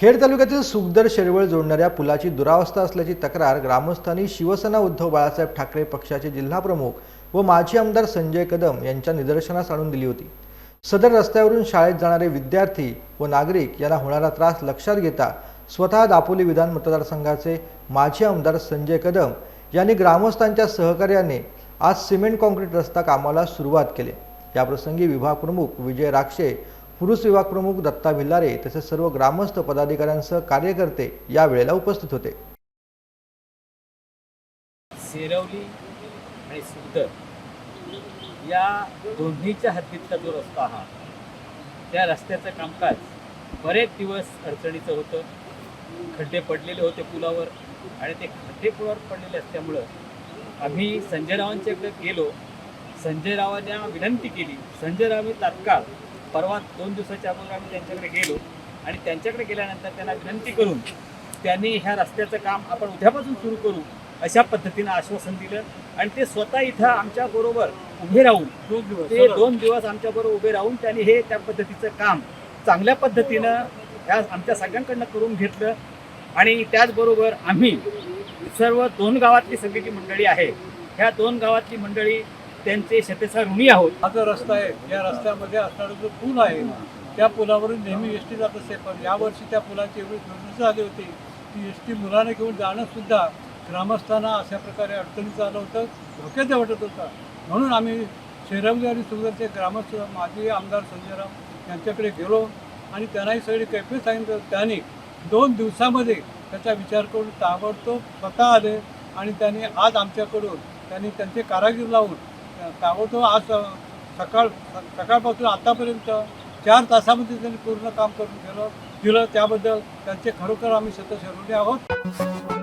खेड तालुक्यातील सुखदर शेरवळ जोडणाऱ्या पुलाची दुरावस्था असल्याची तक्रार ग्रामस्थांनी शिवसेना उद्धव बाळासाहेब ठाकरे पक्षाचे जिल्हाप्रमुख व माजी आमदार संजय कदम यांच्या निदर्शनास आणून दिली होती. सदर रस्त्यावरून शाळेत जाणारे विद्यार्थी व नागरिक यांना होणारा त्रास लक्षात घेता स्वतः दापोली विधान मतदारसंघाचे माजी आमदार संजय कदम यांनी ग्रामस्थांच्या सहकार्याने आज सिमेंट कॉन्क्रीट रस्ता कामाला सुरुवात केली. याप्रसंगी विभाग प्रमुख विजय राक्षे पुरुष विभाग प्रमुख दत्ता भिल्लारे तसेच सर्व ग्रामस्थ पदाधिकाऱ्यांसह कार्यकर्ते यावेळेला उपस्थित होते. सेरवली आणि सुंदर या दोन्हीच्या हद्दीतला जो रस्ता हा त्या रस्त्याचं कामकाज बरेच दिवस अडचणीचं होतं. खड्डे पडलेले होते पुलावर आणि ते खड्डे पुलावर पडलेले असल्यामुळं आम्ही संजय रावांच्याकडे गेलो. संजय रावांना विनंती केली संजय रावांनी तात्काळ परवा दोन दिवसाच्या अगोदर आम्ही त्यांच्याकडे गेलो आणि त्यांच्याकडे गेल्यानंतर त्यांना विनंती करून त्यांनी ह्या रस्त्याचं काम आपण उद्यापासून सुरू करू अशा पद्धतीनं आश्वासन दिलं. आणि ते स्वतः इथं आमच्या बरोबर उभे राहून ते दोन दिवस आमच्या बरोबर उभे राहून त्यांनी हे त्या पद्धतीचं काम चांगल्या पद्धतीनं ह्या आमच्या सगळ्यांकडनं करून घेतलं. आणि त्याचबरोबर आम्ही सर्व दोन गावातली सगळी जी मंडळी आहे ह्या दोन गावातली मंडळी त्यांचे शतेचा ऋणी आहोत. हा जो रस्ता आहे या रस्त्यामध्ये असणारा जो पूल आहे त्या पुलावरून नेहमी एस टी जात असे. पण यावर्षी त्या पुलाची एवढी दुर्दशा झाली होती की एस टी मुलाने घेऊन जाणं सुद्धा ग्रामस्थांना अशा प्रकारे अडचणीचं आलं होतं धोक्याचं वाटत होतं. म्हणून आम्ही शेरवली आणि सुगरचे ग्रामस्थ माजी आमदार संजयराव यांच्याकडे गेलो आणि त्यांनाही सगळी कैफे सांगितलं. त्यांनी दोन दिवसामध्ये त्याचा विचार करून ताबडतोब स्वतः आले आणि त्यांनी आज आमच्याकडून त्यांनी त्यांचे कारागीर लावून ताबडतोब आज सकाळ सकाळपासून आतापर्यंत चार तासामध्ये त्यांनी पूर्ण काम करून गेलं दिलं. त्याबद्दल त्यांचे खरोखर आम्ही सतत ऋणी आहोत.